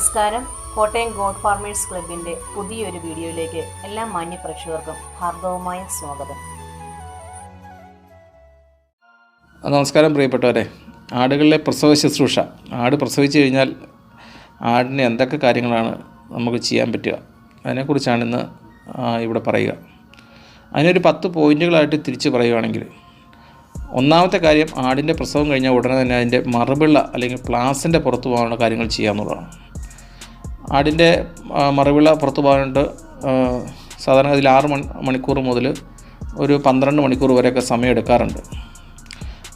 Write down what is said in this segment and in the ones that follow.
നമസ്കാരം. Kottayam God farmers ക്ലബിന്റെ പുതിയൊരു വീഡിയോയിലേക്ക് എല്ലാ മാന്യ പ്രേക്ഷകർക്കും ഹാർദവമായ സ്വാഗതം. നമസ്കാരം പ്രിയപ്പെട്ടവരെ. ആടുകളിലെ പ്രസവ ശുശ്രൂഷ. ആട് പ്രസവിച്ചു കഴിഞ്ഞാൽ ആടിന് എന്തൊക്കെ കാര്യങ്ങളാണ് നമുക്ക് ചെയ്യാൻ പറ്റുക? അതിനെക്കുറിച്ചാണ് ഇന്ന് ഇവിടെ പറയുക. അതിനൊരു പത്ത് പോയിന്റുകളായിട്ട് തിരിച്ച് പറയുകയാണെങ്കിൽ ഒന്നാമത്തെ കാര്യം ആടിന്റെ പ്രസവം കഴിഞ്ഞാൽ ഉടനെ തന്നെ അതിന്റെ മറുപിള്ള അല്ലെങ്കിൽ പ്ലാസിന്റെ പുറത്ത് പോകാനുള്ള കാര്യങ്ങൾ ചെയ്യാമെന്നുള്ളതാണ് ആടിന്റെ മറിവിള പുറത്തു പോകാനായിട്ട് സാധാരണ അതിൽ ആറ് മണി മണിക്കൂർ മുതൽ ഒരു പന്ത്രണ്ട് മണിക്കൂർ വരെയൊക്കെ സമയം എടുക്കാറുണ്ട്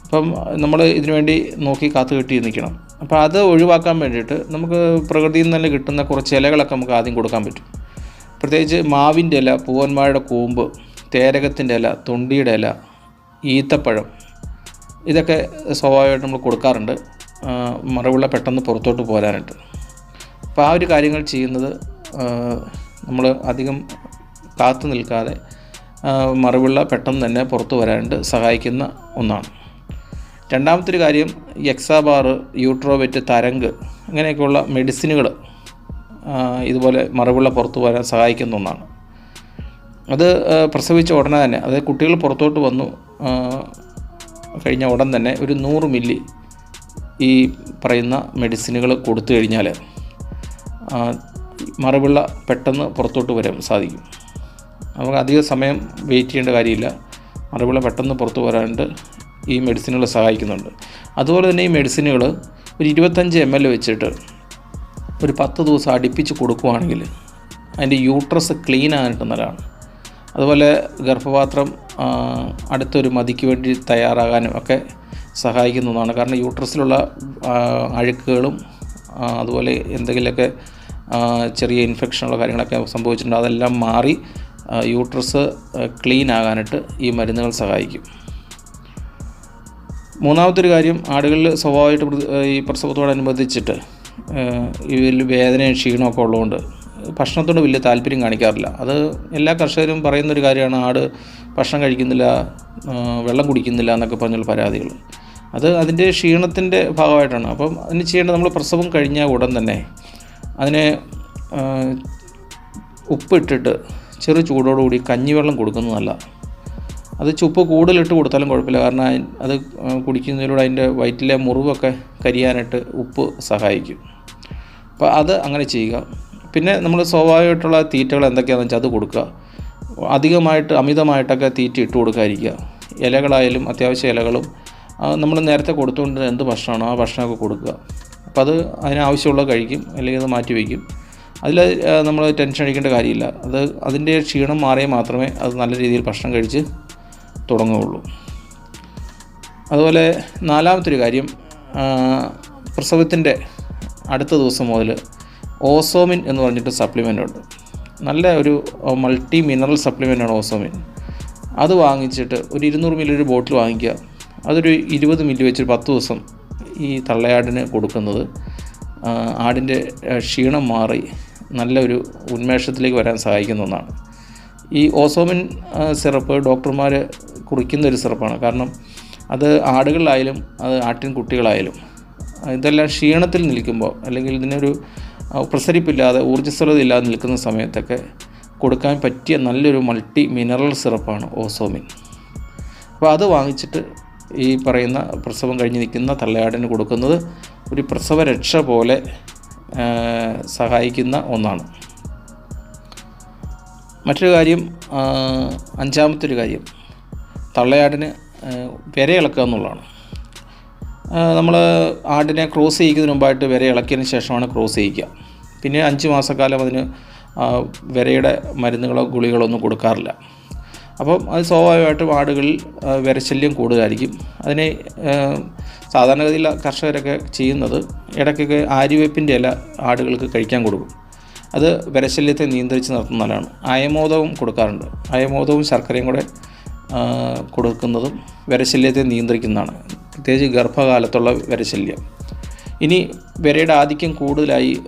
അപ്പം നമ്മൾ ഇതിനു വേണ്ടി നോക്കി കാത്തു കെട്ടി നിൽക്കണം. അപ്പോൾ അത് ഒഴിവാക്കാൻ വേണ്ടിയിട്ട് നമുക്ക് പ്രകൃതിയിൽ നിന്ന് തന്നെ കിട്ടുന്ന കുറച്ച് ഇലകളൊക്കെ നമുക്ക് ആദ്യം കൊടുക്കാൻ പറ്റും. പ്രത്യേകിച്ച് മാവിന്റെ ഇല പൂവന്മാരുടെ കൂമ്പ് തേരകത്തിന്റെ ഇല തൊണ്ടിയുടെ ഇല ഈത്തപ്പഴം ഇതൊക്കെ സ്വാഭാവികമായിട്ട് നമ്മൾ കൊടുക്കാറുണ്ട്. മറവിള പെട്ടെന്ന് പുറത്തോട്ട് പോരാനായിട്ട്. അപ്പോൾ ആ ഒരു കാര്യങ്ങൾ ചെയ്യുന്നത് നമ്മൾ അധികം കാത്തു നിൽക്കാതെ മറിവുള്ള പെട്ടെന്ന് തന്നെ പുറത്തു വരാനായിട്ട് സഹായിക്കുന്ന ഒന്നാണ്. രണ്ടാമത്തൊരു കാര്യം എക്സാബാർ യൂട്രോവെറ്റ് തരങ്ക് അങ്ങനെയൊക്കെയുള്ള മെഡിസിനുകൾ ഇതുപോലെ മറിവുള്ള പുറത്തു വരാൻ സഹായിക്കുന്ന ഒന്നാണ്. അത് പ്രസവിച്ച ഉടനെ തന്നെ അതായത് കുട്ടികൾ പുറത്തോട്ട് വന്നു കഴിഞ്ഞ ഉടൻ തന്നെ ഒരു നൂറ് മില്ലി ഈ പറയുന്ന മെഡിസിനുകൾ കൊടുത്തു കഴിഞ്ഞാൽ മറുപിള്ള പെട്ടെന്ന് പുറത്തോട്ട് വരാൻ സാധിക്കും. നമുക്ക് അധിക സമയം വെയിറ്റ് ചെയ്യേണ്ട കാര്യമില്ല. മറുപിള്ള പെട്ടെന്ന് പുറത്ത് വരാണ്ട് ഈ മെഡിസിനുകൾ സഹായിക്കുന്നുണ്ട്. അതുപോലെ തന്നെ ഈ മെഡിസിനുകൾ ഒരു ഇരുപത്തഞ്ച് എം എൽ വെച്ചിട്ട് ഒരു പത്ത് ദിവസം അടുപ്പിച്ച് കൊടുക്കുവാണെങ്കിൽ അതിന്റെ യൂട്രസ് ക്ലീൻ ആകാനായിട്ട് നല്ലതാണ്. അതുപോലെ ഗർഭപാത്രം അടുത്തൊരു മതിക്ക് വേണ്ടി തയ്യാറാകാനും ഒക്കെ സഹായിക്കുന്നതാണ്. കാരണം യൂട്രസിലുള്ള അഴുക്കുകളും അതുപോലെ എന്തെങ്കിലുമൊക്കെ ചെറിയ ഇൻഫെക്ഷനുള്ള കാര്യങ്ങളൊക്കെ സംഭവിച്ചിട്ടുണ്ട്? അതെല്ലാം മാറി യൂട്രസ് ക്ലീൻ ആകാനായിട്ട് ഈ മരുന്നുകൾ സഹായിക്കും. മൂന്നാമത്തൊരു കാര്യം ആടുകളിൽ സ്വാഭാവികമായിട്ട് ഈ പ്രസവത്തോടനുബന്ധിച്ചിട്ട് ഇതിൽ വേദനയും ക്ഷീണമൊക്കെ ഉള്ളതുകൊണ്ട് ഭക്ഷണത്തോട് വലിയ താല്പര്യം കാണിക്കാറില്ല. അത് എല്ലാ കർഷകരും പറയുന്നൊരു കാര്യമാണ് ആട് ഭക്ഷണം കഴിക്കുന്നില്ല വെള്ളം കുടിക്കുന്നില്ല എന്നൊക്കെ പറഞ്ഞുള്ള പരാതികൾ. അത് അതിന്റെ ക്ഷീണത്തിന്റെ ഭാഗമായിട്ടാണ്. അപ്പം അതിന് ചെയ്യേണ്ടത് നമ്മൾ പ്രസവം കഴിഞ്ഞ ഉടൻ തന്നെ അതിനെ ഉപ്പിട്ടിട്ട് ചെറു ചൂടോടുകൂടി കഞ്ഞിവെള്ളം കൊടുക്കുന്നത് നല്ലതാണ് അത് ചുപ്പ് കൂടുതലിട്ട് കൊടുത്താലും കുഴപ്പമില്ല. കാരണം അത് കുടിക്കുന്നതിലൂടെ അതിന്റെ വയറ്റിലെ മുറിവൊക്കെ കരിയാനായിട്ട് ഉപ്പ് സഹായിക്കും. അപ്പോൾ അത് അങ്ങനെ ചെയ്യുക. പിന്നെ നമ്മൾ സ്വാഭാവികമായിട്ടുള്ള തീറ്റകൾ എന്തൊക്കെയാണെന്ന് വെച്ചാൽ അത് കൊടുക്കുക. അധികമായിട്ട് അമിതമായിട്ടൊക്കെ തീറ്റ ഇട്ട് കൊടുക്കാതിരിക്കുക. ഇലകളായാലും അത്യാവശ്യ ഇലകളും നമ്മൾ നേരത്തെ കൊടുത്തുകൊണ്ട് എന്ത് ഭക്ഷണമാണോ ആ ഭക്ഷണമൊക്കെ കൊടുക്കുക. അപ്പോൾ അത് അതിനാവശ്യമുള്ളത് കഴിക്കും അല്ലെങ്കിൽ അത് മാറ്റി വയ്ക്കും. അതിൽ നമ്മൾ ടെൻഷൻ അടിക്കേണ്ട കാര്യമില്ല. അത് അതിന്റെ ക്ഷീണം മാറിയാൽ മാത്രമേ അത് നല്ല രീതിയിൽ ഭക്ഷണം കഴിച്ച് തുടങ്ങുകയുള്ളൂ. അതുപോലെ നാലാമത്തൊരു കാര്യം പ്രസവത്തിന്റെ അടുത്ത ദിവസം മുതൽ ഓസോമിൻ എന്ന് പറഞ്ഞിട്ട് സപ്ലിമെന്റ് ഉണ്ട്. നല്ല ഒരു മൾട്ടി മിനറൽ സപ്ലിമെന്റാണ് ഓസോമിൻ. അത് വാങ്ങിച്ചിട്ട് ഒരു ഇരുന്നൂറ് മില്ലി ഒരു ബോട്ടിൽ വാങ്ങിക്കുക. അതൊരു ഇരുപത് മില്ലി വെച്ചൊരു പത്ത് ദിവസം ഈ തള്ളയാടിന് കൊടുക്കുന്നത്. ആടിന്റെ ക്ഷീണം മാറി നല്ലൊരു ഉന്മേഷത്തിലേക്ക് വരാൻ സഹായിക്കുന്ന ഒന്നാണ്. ഈ ഓസോമിൻ സിറപ്പ് ഡോക്ടർമാർ കുറിക്കുന്ന ഒരു സിറപ്പാണ്. കാരണം അത് ആടുകളിലായാലും അത് ആട്ടിൻ കുട്ടികളായാലും ഇതെല്ലാം ക്ഷീണത്തിൽ നിൽക്കുമ്പോൾ അല്ലെങ്കിൽ ഇതിനൊരു പ്രസരിപ്പില്ലാതെ ഊർജസ്വലത ഇല്ലാതെ നിൽക്കുന്ന സമയത്തൊക്കെ കൊടുക്കാൻ പറ്റിയ നല്ലൊരു മൾട്ടി മിനറൽ സിറപ്പാണ് ഓസോമിൻ. അപ്പോൾ അത് വാങ്ങിച്ചിട്ട് ഈ പറയുന്ന പ്രസവം കഴിഞ്ഞ് നിൽക്കുന്ന തള്ളയാടിന് കൊടുക്കുന്നത് ഒരു പ്രസവ രക്ഷ പോലെ സഹായിക്കുന്ന ഒന്നാണ്. മറ്റൊരു കാര്യം അഞ്ചാമത്തെ ഒരു കാര്യം തള്ളയാടിന് വിര ഇളക്കുക എന്നുള്ളതാണ്. നമ്മൾ ആടിനെ ക്രോസ് ചെയ്യിക്കുന്നതിന് മുമ്പായിട്ട് വിര ഇളക്കിയതിന് ശേഷമാണ് ക്രോസ് ചെയ്യിക്കുക. പിന്നെ അഞ്ച് മാസക്കാലം അതിന് വിരയുടെ മരുന്നുകളോ ഗുളികളോ ഒന്നും കൊടുക്കാറില്ല. അപ്പം അത് സ്വാഭാവികമായിട്ടും ആടുകളിൽ വിരശല്യം കൂടുതലായിരിക്കും. അതിനെ സാധാരണഗതിയിൽ കർഷകരൊക്കെ ചെയ്യുന്നത് ഇടയ്ക്കൊക്കെ ആര്യവേപ്പിന്റെ ഇല ആടുകൾക്ക് കഴിക്കാൻ കൊടുക്കും. അത് വിരശല്യത്തെ നിയന്ത്രിച്ച് നിർത്തുന്നതാണ് അയമോദവും കൊടുക്കാറുണ്ട്. അയമോദവും ശർക്കരയും കൂടെ കൊടുക്കുന്നതും വിരശല്യത്തെ നിയന്ത്രിക്കുന്നതാണ്. പ്രത്യേകിച്ച് ഗർഭകാലത്തുള്ള വിരശല്യം ഇനി വിരയുടെ ആധിക്യം കൂടുതലായി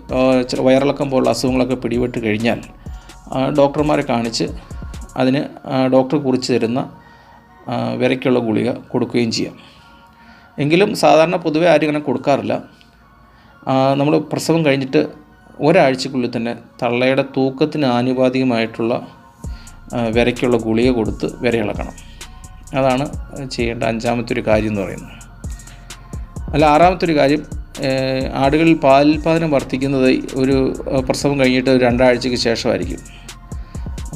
വയറിളക്കം പോലുള്ള അസുഖങ്ങളൊക്കെ പിടിപെട്ട് കഴിഞ്ഞാൽ ഡോക്ടർമാരെ കാണിച്ച് അതിന് ഡോക്ടർ കുറിച്ച് തരുന്ന വിരയ്ക്കുള്ള ഗുളിക കൊടുക്കുകയും ചെയ്യാം. എങ്കിലും സാധാരണ പൊതുവേ ആരും ഇങ്ങനെ കൊടുക്കാറില്ല. നമ്മൾ പ്രസവം കഴിഞ്ഞിട്ട് ഒരാഴ്ചക്കുള്ളിൽ തന്നെ തള്ളയുടെ തൂക്കത്തിന് ആനുപാതികമായിട്ടുള്ള വിരയ്ക്കുള്ള ഗുളിക കൊടുത്ത് വിരയിളക്കണം അതാണ് ചെയ്യേണ്ട അഞ്ചാമത്തെ ഒരു കാര്യം എന്ന് പറയുന്നത്. അല്ല ആറാമത്തെ ഒരു കാര്യം ആടുകളിൽ പാലുൽപാദനം വർദ്ധിക്കുന്നത് ഒരു പ്രസവം കഴിഞ്ഞിട്ട് രണ്ടാഴ്ചയ്ക്ക് ശേഷമായിരിക്കും.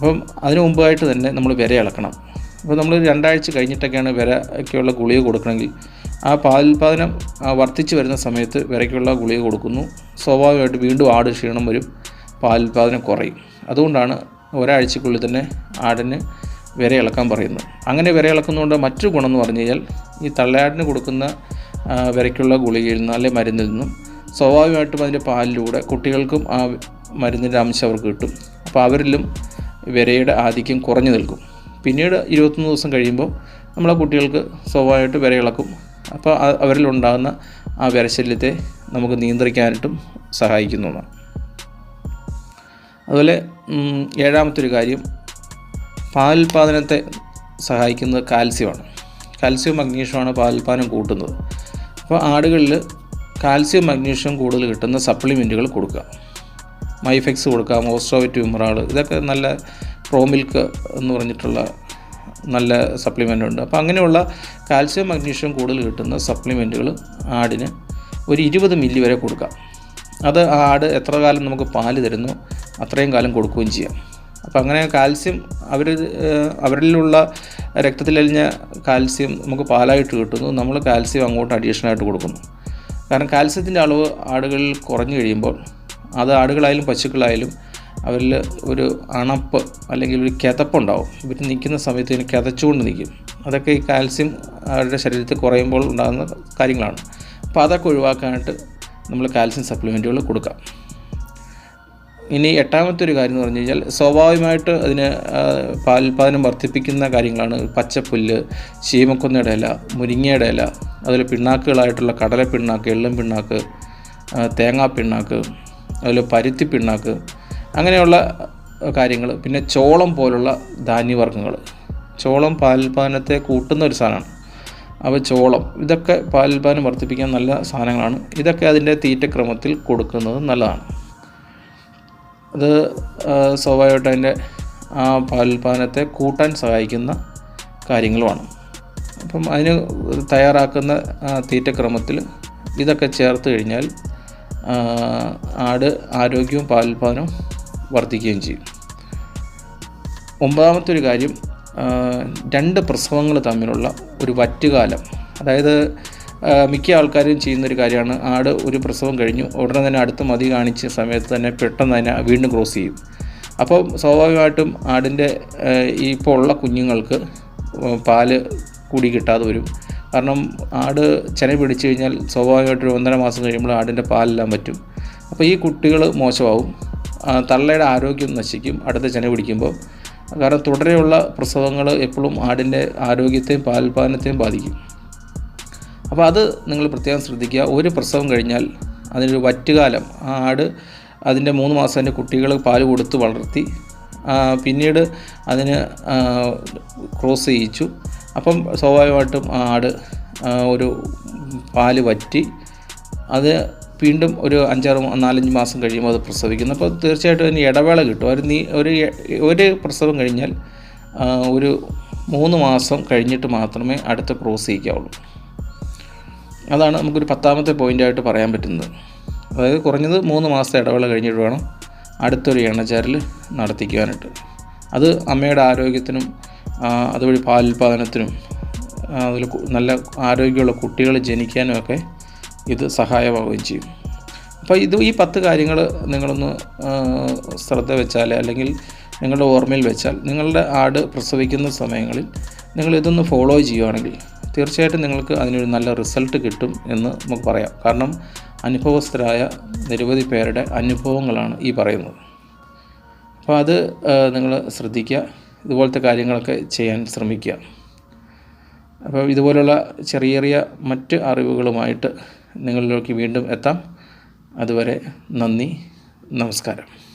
അപ്പം അതിന് മുമ്പായിട്ട് തന്നെ നമ്മൾ വിര ഇളക്കണം അപ്പോൾ നമ്മൾ രണ്ടാഴ്ച കഴിഞ്ഞിട്ടൊക്കെയാണ് വിരയ്ക്കുള്ള ഗുളിക കൊടുക്കണമെങ്കിൽ. ആ പാലുൽപാദനം വർദ്ധിച്ചു വരുന്ന സമയത്ത് വിരയ്ക്കുള്ള ഗുളിക കൊടുക്കുന്നു. സ്വാഭാവികമായിട്ട് വീണ്ടും ആട് ക്ഷീണം വരും പാലുൽപാദനം കുറയും. അതുകൊണ്ടാണ് ഒരാഴ്ചക്കുള്ളിൽ തന്നെ ആടിന് വിര ഇളക്കാൻ പറയുന്നത്. അങ്ങനെ വിര ഇളക്കുന്നതുകൊണ്ട് മറ്റൊരു ഗുണം എന്ന് പറഞ്ഞു കഴിഞ്ഞാൽ ഈ തള്ളയാടിന് കൊടുക്കുന്ന വിരയ്ക്കുള്ള ഗുളികയിൽ നിന്ന് അല്ലെങ്കിൽ മരുന്നിൽ നിന്നും സ്വാഭാവികമായിട്ടും അതിന്റെ പാലിലൂടെ കുട്ടികൾക്കും ആ മരുന്നിന്റെ അംശം അവർക്ക് കിട്ടും. അപ്പോൾ അവരിലും വിരയുടെ ആധിക്യം കുറഞ്ഞു നിൽക്കും. പിന്നീട് ഇരുപത്തൊന്ന് ദിവസം കഴിയുമ്പോൾ നമ്മളെ കുട്ടികൾക്ക് സ്വാഭാവികമായിട്ട് വിരയിളക്കും അപ്പോൾ അവരിലുണ്ടാകുന്ന ആ വിരശല്യത്തെ നമുക്ക് നിയന്ത്രിക്കാനായിട്ടും സഹായിക്കുന്നതാണ് അതുപോലെ ഏഴാമത്തെ ഒരു കാര്യം പാലുൽപാദനത്തെ സഹായിക്കുന്നത് കാൽസ്യമാണ്. കാൽസ്യവും മഗ്നീഷ്യമാണ് പാലുൽപാദനം കൂട്ടുന്നത്. അപ്പോൾ ആടുകളിൽ കാൽസ്യം മഗ്നീഷ്യം കൂടുതൽ കിട്ടുന്ന സപ്ലിമെന്റുകൾ കൊടുക്കുക. മൈഫെക്സ് കൊടുക്കാം ഓസ്ട്രോവറ്റ് വിമറാൾ ഇതൊക്കെ നല്ല പ്രോ മിൽക്ക് എന്ന് പറഞ്ഞിട്ടുള്ള നല്ല സപ്ലിമെന്റ് ഉണ്ട്. അപ്പോൾ അങ്ങനെയുള്ള കാൽസ്യം മഗ്നീഷ്യം കൂടുതൽ കിട്ടുന്ന സപ്ലിമെന്റുകൾ ആടിന് ഒരു ഇരുപത് മില്ലി വരെ കൊടുക്കാം. അത് ആ ആട് എത്ര കാലം നമുക്ക് പാൽ തരുന്നു അത്രയും കാലം കൊടുക്കുകയും ചെയ്യാം. അപ്പോൾ അങ്ങനെ കാൽസ്യം അവർ അവരിലുള്ള രക്തത്തിലലിഞ്ഞ കാൽസ്യം നമുക്ക് പാലായിട്ട് കിട്ടുന്നു നമ്മൾ കാൽസ്യം അങ്ങോട്ട് അഡീഷണലായിട്ട് കൊടുക്കുന്നു. കാരണം കാൽസ്യത്തിന്റെ അളവ് ആടുകളിൽ കുറഞ്ഞു കഴിയുമ്പോൾ അത് ആടുകളായാലും പശുക്കളായാലും അവരിൽ ഒരു അണപ്പ് അല്ലെങ്കിൽ ഒരു കിതപ്പുണ്ടാവും. ഇവർ നിൽക്കുന്ന സമയത്ത് ഇങ്ങനെ കിതച്ചുകൊണ്ട് നിൽക്കും. അതൊക്കെ ഈ കാൽസ്യം അവരുടെ ശരീരത്തിൽ കുറയുമ്പോൾ ഉണ്ടാകുന്ന കാര്യങ്ങളാണ്. അപ്പോൾ അതൊക്കെ ഒഴിവാക്കാനായിട്ട് നമ്മൾ കാൽസ്യം സപ്ലിമെന്റുകൾ കൊടുക്കാം. ഇനി എട്ടാമത്തെ ഒരു കാര്യം എന്ന് പറഞ്ഞു കഴിഞ്ഞാൽ സ്വാഭാവികമായിട്ട് അതിന് പാലുൽപാദനം വർദ്ധിപ്പിക്കുന്ന കാര്യങ്ങളാണ്. പച്ചപ്പുല്ല് ചീമക്കുന്നയുടെ ഇല മുരിങ്ങയുടെ ഇല അതുപോലെ പിണ്ണാക്കുകളായിട്ടുള്ള കടല പിണ്ണാക്ക് എള്ളും പിണ്ണാക്ക് തേങ്ങാ പിണ്ണാക്ക് അതുപോലെ പരുത്തി പിണ്ണാക്ക് അങ്ങനെയുള്ള കാര്യങ്ങൾ. പിന്നെ ചോളം പോലുള്ള ധാന്യവർഗങ്ങൾ. ചോളം പാലുൽപാദനത്തെ കൂട്ടുന്ന ഒരു സാധനമാണ്. അപ്പോൾ ചോളം ഇതൊക്കെ പാലുൽപാദനം വർദ്ധിപ്പിക്കാൻ നല്ല സാധനങ്ങളാണ്. ഇതൊക്കെ അതിന്റെ തീറ്റക്രമത്തിൽ കൊടുക്കുന്നത് നല്ലതാണ്. അത് സ്വാഭാവികമായിട്ട് അതിന്റെ ആ പാലുൽപാദനത്തെ കൂട്ടാൻ സഹായിക്കുന്ന കാര്യങ്ങളുമാണ്. അപ്പം അതിന് തയ്യാറാക്കുന്ന തീറ്റക്രമത്തിൽ ഇതൊക്കെ ചേർത്ത് കഴിഞ്ഞാൽ ആട് ആരോഗ്യവും പാലുൽപാദനവും വർദ്ധിക്കുകയും ചെയ്യും. ഒമ്പതാമത്തെ ഒരു കാര്യം രണ്ട് പ്രസവങ്ങൾ തമ്മിലുള്ള ഒരു വറ്റുകാലം. അതായത് മിക്ക ആൾക്കാരും ചെയ്യുന്നൊരു കാര്യമാണ് ആട് ഒരു പ്രസവം കഴിഞ്ഞു ഉടനെ തന്നെ അടുത്ത മതി കാണിച്ച സമയത്ത് തന്നെ പെട്ടെന്ന് തന്നെ വീണ്ടും ക്രോസ് ചെയ്യും. അപ്പോൾ സ്വാഭാവികമായിട്ടും ആടിന്റെ ഇപ്പോൾ ഉള്ള കുഞ്ഞുങ്ങൾക്ക് പാൽ കൂടി കിട്ടാതെ വരും. കാരണം ആട് ചെന പിടിച്ചു കഴിഞ്ഞാൽ സ്വാഭാവികമായിട്ട് ഒരു ഒന്നര മാസം കഴിയുമ്പോൾ ആടിന്റെ പാലെല്ലാം പറ്റും. അപ്പോൾ ഈ കുട്ടികൾ മോശമാവും. തള്ളയുടെ ആരോഗ്യം നശിക്കും. അടുത്ത ചെന പിടിക്കുമ്പോൾ. കാരണം തുടരെയുള്ള പ്രസവങ്ങൾ എപ്പോഴും ആടിന്റെ ആരോഗ്യത്തെയും പാലുൽപാദനത്തെയും ബാധിക്കും. അപ്പോൾ അത് നിങ്ങൾ പ്രത്യേകം ശ്രദ്ധിക്കുക. ഒരു പ്രസവം കഴിഞ്ഞാൽ അതിനൊരു വറ്റുകാലം. ആ ആട് അതിന്റെ മൂന്ന് മാസം അതിന്റെ കുട്ടികൾ പാൽ കൊടുത്ത് വളർത്തി പിന്നീട് അതിന് ക്രോസ് ചെയ്യിച്ചു. അപ്പം സ്വാഭാവികമായിട്ടും ആട് ഒരു പാൽ വറ്റി അത് വീണ്ടും ഒരു അഞ്ചാറ് നാലഞ്ച് മാസം കഴിയുമ്പോൾ അത് പ്രസവിക്കുന്നു. അപ്പോൾ തീർച്ചയായിട്ടും അതിന് ഇടവേള കിട്ടും. ഒരു നീ ഒരു ഒരു പ്രസവം കഴിഞ്ഞാൽ ഒരു മൂന്ന് മാസം കഴിഞ്ഞിട്ട് മാത്രമേ അടുത്ത ക്രോസ് ചെയ്യിക്കാവുള്ളൂ അതാണ് നമുക്കൊരു പത്താമത്തെ പോയിന്റായിട്ട് പറയാൻ പറ്റുന്നത്. അതായത് കുറഞ്ഞത് മൂന്ന് മാസത്തെ ഇടവേള കഴിഞ്ഞിട്ട് വേണം അടുത്തൊരു എണ്ണച്ചാരൽ നടത്തിക്കുവാനായിട്ട്. അത് അമ്മയുടെ ആരോഗ്യത്തിനും അതുവഴി പാലുൽപാദനത്തിനും അതിൽ നല്ല ആരോഗ്യമുള്ള കുട്ടികൾ ജനിക്കാനും ഒക്കെ ഇത് സഹായമാവുകയും ചെയ്യും. അപ്പോൾ ഇത് ഈ പത്ത് കാര്യങ്ങൾ നിങ്ങളൊന്ന് ശ്രദ്ധ വെച്ചാൽ അല്ലെങ്കിൽ നിങ്ങളുടെ ഓർമ്മയിൽ വെച്ചാൽ നിങ്ങളുടെ ആട് പ്രസവിക്കുന്ന സമയങ്ങളിൽ നിങ്ങൾ ഇതൊന്ന് ഫോളോ ചെയ്യുകയാണെങ്കിൽ തീർച്ചയായിട്ടും നിങ്ങൾക്ക് അതിനൊരു നല്ല റിസൾട്ട് കിട്ടും എന്ന് നമുക്ക് പറയാം. കാരണം അനുഭവസ്ഥരായ നിരവധി പേരുടെ അനുഭവങ്ങളാണ് ഈ പറയുന്നത്. അപ്പോൾ അത് നിങ്ങൾ ശ്രദ്ധിക്കുക. ഇതുപോലത്തെ കാര്യങ്ങളൊക്കെ ചെയ്യാൻ ശ്രമിക്കുക. അപ്പോൾ ഇതുപോലുള്ള ചെറിയ ചെറിയ മറ്റ് അറിവുകളുമായിട്ട് നിങ്ങളിലേക്ക് വീണ്ടും എത്താം. അതുവരെ നന്ദി നമസ്കാരം.